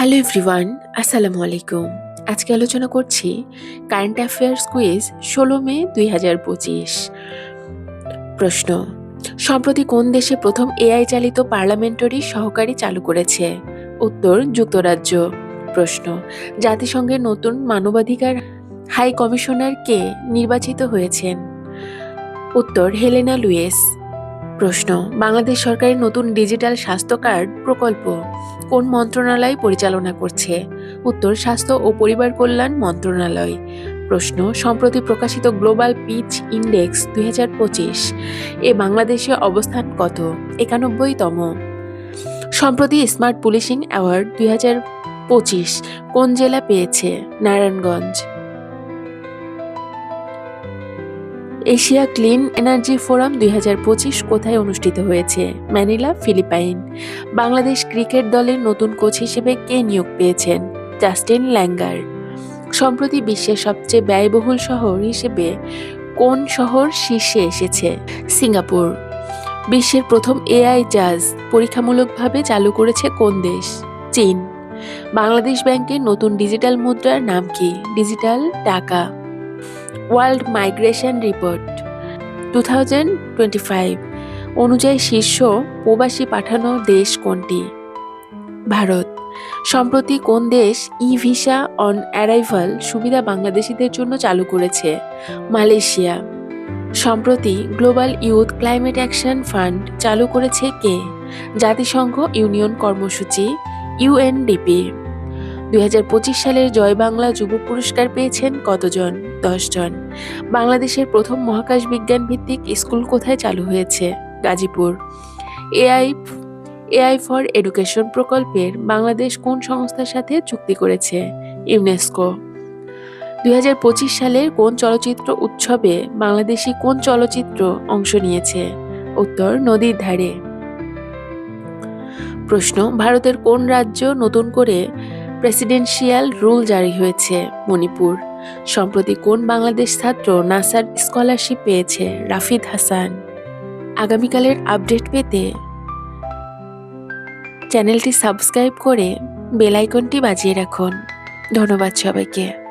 Hello everyone, আসসালামু আলাইকুম। আজকে আলোচনা করছি কারেন্ট অ্যাফেয়ার্স কুইজ ষোলো মে দুই হাজার পঁচিশ। প্রশ্ন, সম্প্রতি কোন দেশে প্রথম এআই চালিত পার্লামেন্টারি সহকারী চালু করেছে? উত্তর, যুক্তরাজ্য। প্রশ্ন, জাতিসংঘের নতুন মানবাধিকার হাই কমিশনার কে নির্বাচিত হয়েছেন? উত্তর, হেলেনা লুয়েস প্রশ্ন, বাংলাদেশ সরকারের নতুন ডিজিটাল স্বাস্থ্য কার্ড প্রকল্প কোন মন্ত্রণালয় পরিচালনা করছে? উত্তর, স্বাস্থ্য ও পরিবার কল্যাণ মন্ত্রণালয়। প্রশ্ন, সম্প্রতি প্রকাশিত গ্লোবাল পিচ ইন্ডেক্স দুই হাজার পঁচিশ, এ বাংলাদেশে অবস্থান কত? একানব্বইতম। সম্প্রতি স্মার্ট পুলিশিং অ্যাওয়ার্ড দুই কোন জেলা পেয়েছে? Narayanganj. Asia clean energy forum দুই হাজার পঁচিশ কোথায় অনুষ্ঠিত হয়েছে? Manila, Philippine. বাংলাদেশ ক্রিকেট দলের নতুন কোচ হিসেবে কে নিয়োগ পেয়েছেন? Justin Langer. সম্প্রতি বিশ্বের সবচেয়ে ব্যয়বহুল শহর হিসেবে কোন শহর শীর্ষে এসেছে? সিঙ্গাপুর। বিশ্বের প্রথম এআই জাজ পরীক্ষামূলকভাবে চালু করেছে কোন দেশ? চীন। বাংলাদেশ ব্যাংকের নতুন ডিজিটাল মুদ্রার নাম কি? ডিজিটাল টাকা। World migration report two thousand twenty five. অনুযায়ী শীর্ষ প্রবাসী পাঠানো দেশ কোনটি? ভারত। সম্প্রতি কোন দেশ ই ভিসা অন অ্যারাইভাল সুবিধা বাংলাদেশিদের জন্য চালু করেছে? মালয়েশিয়া। সম্প্রতি global youth climate action fund চালু করেছে কে? জাতিসংঘ ইউনিয়ন কর্মসূচি, ইউএনডিপি। দুই হাজার পঁচিশ সালের জয় বাংলা যুব পুরস্কার পেয়েছেন কতজন? জন বাংলাদেশের প্রথম মহাকাশ বিজ্ঞান ভিত্তিক স্কুল কোথায় চালু হয়েছে? Gazipur. AI AI for education প্রকল্পের বাংলাদেশ কোন সংস্থার সাথে চুক্তি করেছে? ইউনেস্কো। দুই হাজার পঁচিশ সালের কোন চলচ্চিত্র উৎসবে বাংলাদেশি কোন চলচ্চিত্র অংশ নিয়েছে? উত্তর, নদীর ধারে। প্রশ্ন, ভারতের কোন রাজ্য নতুন করে প্রেসিডেন্সিয়াল রুল জারি হয়েছে মণিপুর। সম্প্রতি কোন বাংলাদেশ ছাত্র নাসার স্কলারশিপ পেয়েছে? রাফিদ হাসান। আগামীকালের আপডেট পেতে চ্যানেলটি সাবস্ক্রাইব করে বেলাইকনটি বাজিয়ে রাখুন। ধন্যবাদ সবাইকে।